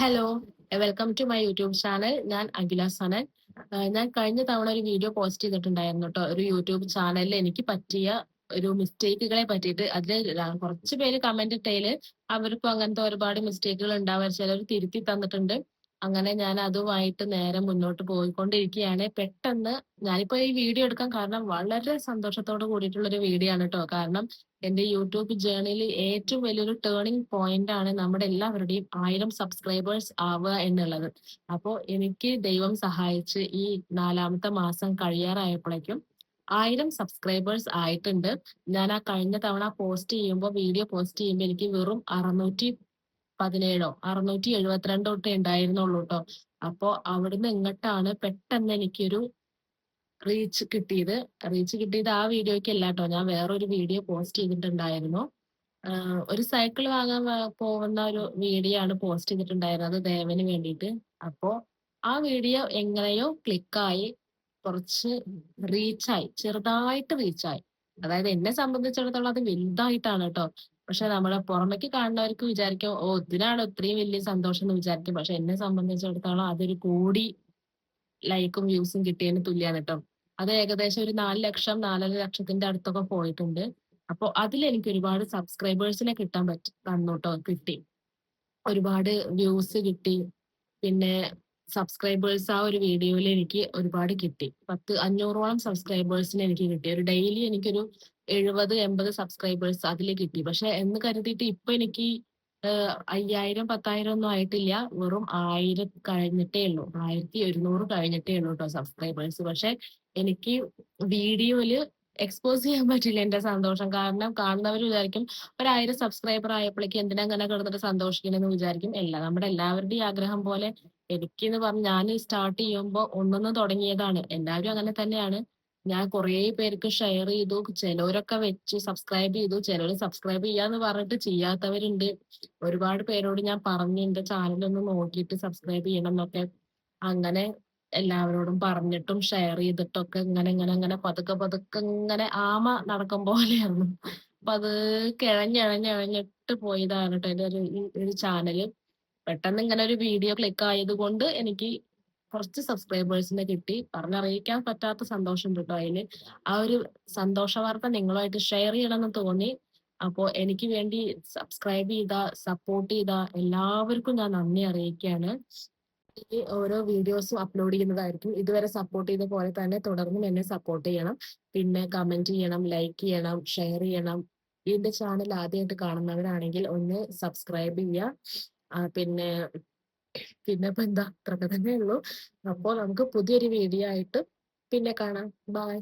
Hello welcome to my YouTube channel ഞാൻ അഖില സനൻ. ഞാൻ കഴിഞ്ഞ തവണ ഒരു വീഡിയോ പോസ്റ്റ് ചെയ്തിട്ടുണ്ടായിരുന്നു കേട്ടോ. ഒരു യൂട്യൂബ് ചാനലിൽ എനിക്ക് പറ്റിയ ഒരു മിസ്റ്റേക്കുകളെ പറ്റിയിട്ട് അതിൽ കുറച്ച് പേര് കമന്റ് ഇട്ടതിൽ അവർക്കും അങ്ങനത്തെ ഒരുപാട് മിസ്റ്റേക്കുകൾ ഉണ്ടാവാൻ ചിലർ തിരുത്തി തന്നിട്ടുണ്ട്. അങ്ങനെ ഞാൻ അതുമായിട്ട് നേരെ മുന്നോട്ട് പോയിക്കൊണ്ടിരിക്കുകയാണ്. പെട്ടെന്ന് ഞാനിപ്പോ ഈ വീഡിയോ എടുക്കാൻ കാരണം വളരെ സന്തോഷത്തോട് കൂടിയിട്ടുള്ള ഒരു വീഡിയോ ആണ് കേട്ടോ കാരണം എന്റെ യൂട്യൂബ് ജേർണിയിൽ ഏറ്റവും വലിയൊരു ടേണിംഗ് പോയിന്റ് ആണ് നമ്മുടെ എല്ലാവരുടെയും ആയിരം സബ്സ്ക്രൈബേഴ്സ് ആവുക എന്നുള്ളത്. അപ്പോൾ എനിക്ക് ദൈവം സഹായിച്ച് ഈ നാലാമത്തെ മാസം കഴിയാറായപ്പോഴേക്കും ആയിരം സബ്സ്ക്രൈബേഴ്സ് ആയിട്ടുണ്ട്. ഞാൻ ആ കഴിഞ്ഞ തവണ പോസ്റ്റ് ചെയ്യുമ്പോൾ വീഡിയോ പോസ്റ്റ് ചെയ്യുമ്പോൾ എനിക്ക് വെറും അറുന്നൂറ്റി പതിനേഴോ അറുന്നൂറ്റി എഴുപത്തിരണ്ടോ തൊട്ടേ ഉണ്ടായിരുന്നുള്ളൂ കേട്ടോ അപ്പോ അവിടുന്ന് ഇങ്ങോട്ടാണ് പെട്ടെന്ന് എനിക്കൊരു റീച്ച് കിട്ടിയത്. റീച്ച് കിട്ടിയത് ആ വീഡിയോയ്ക്ക് അല്ല കേട്ടോ ഞാൻ വേറൊരു വീഡിയോ പോസ്റ്റ് ചെയ്തിട്ടുണ്ടായിരുന്നു. ഒരു സൈക്കിൾ വാങ്ങാൻ പോകുന്ന ഒരു വീഡിയോ ആണ് പോസ്റ്റ് ചെയ്തിട്ടുണ്ടായിരുന്നത് ദേവന് വേണ്ടിയിട്ട്. അപ്പോ ആ വീഡിയോ എങ്ങനെയോ ക്ലിക്കായി കുറച്ച് റീച്ചായി ചെറുതായിട്ട് റീച്ചായി. അതായത് എന്നെ സംബന്ധിച്ചിടത്തോളം അത് വലുതായിട്ടാണ് കേട്ടോ പക്ഷെ നമ്മളെ പുറമേക്ക് കാണുന്നവർക്ക് വിചാരിക്കും ഓ ഇതിനാണ് ഇത്രയും വലിയ സന്തോഷം എന്ന് വിചാരിക്കും. പക്ഷെ എന്നെ സംബന്ധിച്ചിടത്തോളം അതൊരു കോടി ലൈക്കും വ്യൂസും കിട്ടിയതിന് തുല്യാണ് കേട്ടോ. അത് ഏകദേശം ഒരു നാല് ലക്ഷം നാലര ലക്ഷത്തിന്റെ അടുത്തൊക്കെ പോയിട്ടുണ്ട്. അപ്പോൾ അതിൽ എനിക്ക് ഒരുപാട് സബ്സ്ക്രൈബേഴ്സിനെ കിട്ടാൻ പറ്റി തന്നു കേട്ടോ കിട്ടി. ഒരുപാട് വ്യൂസ് കിട്ടി. പിന്നെ സബ്സ്ക്രൈബേഴ്സ് ആ ഒരു വീഡിയോയിൽ എനിക്ക് ഒരുപാട് കിട്ടി. പത്ത് അഞ്ഞൂറോളം സബ്സ്ക്രൈബേഴ്സിന് എനിക്ക് കിട്ടി. ഒരു ഡെയിലി എനിക്കൊരു എഴുപത് എൺപത് സബ്സ്ക്രൈബേഴ്സ് അതിൽ കിട്ടി. പക്ഷെ എന്ന് കരുതിയിട്ട് ഇപ്പൊ എനിക്ക് അയ്യായിരം പത്തായിരം ഒന്നും ആയിട്ടില്ല. വെറും ആയിരം കഴിഞ്ഞിട്ടേ ഉള്ളൂ. ആയിരത്തി ഒരുന്നൂറ് കഴിഞ്ഞിട്ടേ ഉള്ളൂ കേട്ടോ സബ്സ്ക്രൈബേഴ്സ് പക്ഷെ എനിക്ക് വീഡിയോയിൽ എക്സ്പോസ് ചെയ്യാൻ പറ്റില്ല എന്റെ സന്തോഷം. കാരണം കാണുന്നവർ വിചാരിക്കും ഒരായിരം സബ്സ്ക്രൈബർ ആയപ്പോഴേക്കും എന്തിനാ അങ്ങനെ കിടന്നിട്ട് സന്തോഷിക്കണമെന്ന് വിചാരിക്കും. അല്ല നമ്മുടെ എല്ലാവരുടെയും ആഗ്രഹം പോലെ എനിക്കെന്ന് പറഞ്ഞാൽ ഞാൻ സ്റ്റാർട്ട് ചെയ്യുമ്പോൾ ഒന്നൊന്നും തുടങ്ങിയതാണ്. എല്ലാവരും അങ്ങനെ തന്നെയാണ്. ഞാൻ കുറേ പേർക്ക് ഷെയർ ചെയ്തു. ചിലവരൊക്കെ വെച്ച് സബ്സ്ക്രൈബ് ചെയ്തു. ചിലർ സബ്സ്ക്രൈബ് ചെയ്യാന്ന് പറഞ്ഞിട്ട് ചെയ്യാത്തവരുണ്ട്. ഒരുപാട് പേരോട് ഞാൻ പറഞ്ഞു എന്റെ ഒന്ന് നോക്കിയിട്ട് സബ്സ്ക്രൈബ് ചെയ്യണം എന്നൊക്കെ അങ്ങനെ എല്ലാവരോടും പറഞ്ഞിട്ടും ഷെയർ ചെയ്തിട്ടൊക്കെ ഇങ്ങനെ ഇങ്ങനെ ഇങ്ങനെ പതുക്കെ പതുക്കെ ഇങ്ങനെ ആമ നടക്കും പോലെയാണ്. അപ്പൊ അത് കിഴഞ്ഞിഴഞ്ഞിഴഞ്ഞിട്ട് പോയതാണ് കേട്ടോ ഒരു ഒരു ചാനൽ പെട്ടെന്ന് ഇങ്ങനെ ഒരു വീഡിയോ ക്ലിക്ക് ആയതുകൊണ്ട് എനിക്ക് കുറച്ച് സബ്സ്ക്രൈബേഴ്സിനെ കിട്ടി. പറഞ്ഞറിയിക്കാൻ പറ്റാത്ത സന്തോഷം കിട്ടും അതിന്. ആ ഒരു സന്തോഷ വാർത്ത നിങ്ങളുമായിട്ട് ഷെയർ ചെയ്യണമെന്ന് തോന്നി. അപ്പോ എനിക്ക് വേണ്ടി സബ്സ്ക്രൈബ് ചെയ്ത സപ്പോർട്ട് ചെയ്ത എല്ലാവർക്കും ഞാൻ നന്ദി അറിയിക്കുകയാണ്. ഓരോ വീഡിയോസും അപ്ലോഡ് ചെയ്യുന്നതായിരിക്കും. ഇതുവരെ സപ്പോർട്ട് ചെയ്ത പോലെ തന്നെ തുടർന്നും എന്നെ സപ്പോർട്ട് ചെയ്യണം. പിന്നെ കമന്റ് ചെയ്യണം ലൈക്ക് ചെയ്യണം ഷെയർ ചെയ്യണം. എന്റെ ചാനൽ ആദ്യമായിട്ട് കാണുന്നവരാണെങ്കിൽ ഒന്ന് സബ്സ്ക്രൈബ് ചെയ്യുക. പിന്നെ പിന്നെ ഇപ്പൊ എന്താ അത്രയൊക്കെ തന്നെ ഉള്ളൂ അപ്പോൾ നമുക്ക് പുതിയൊരു വീഡിയോ ആയിട്ട് പിന്നെ കാണാം. ബൈ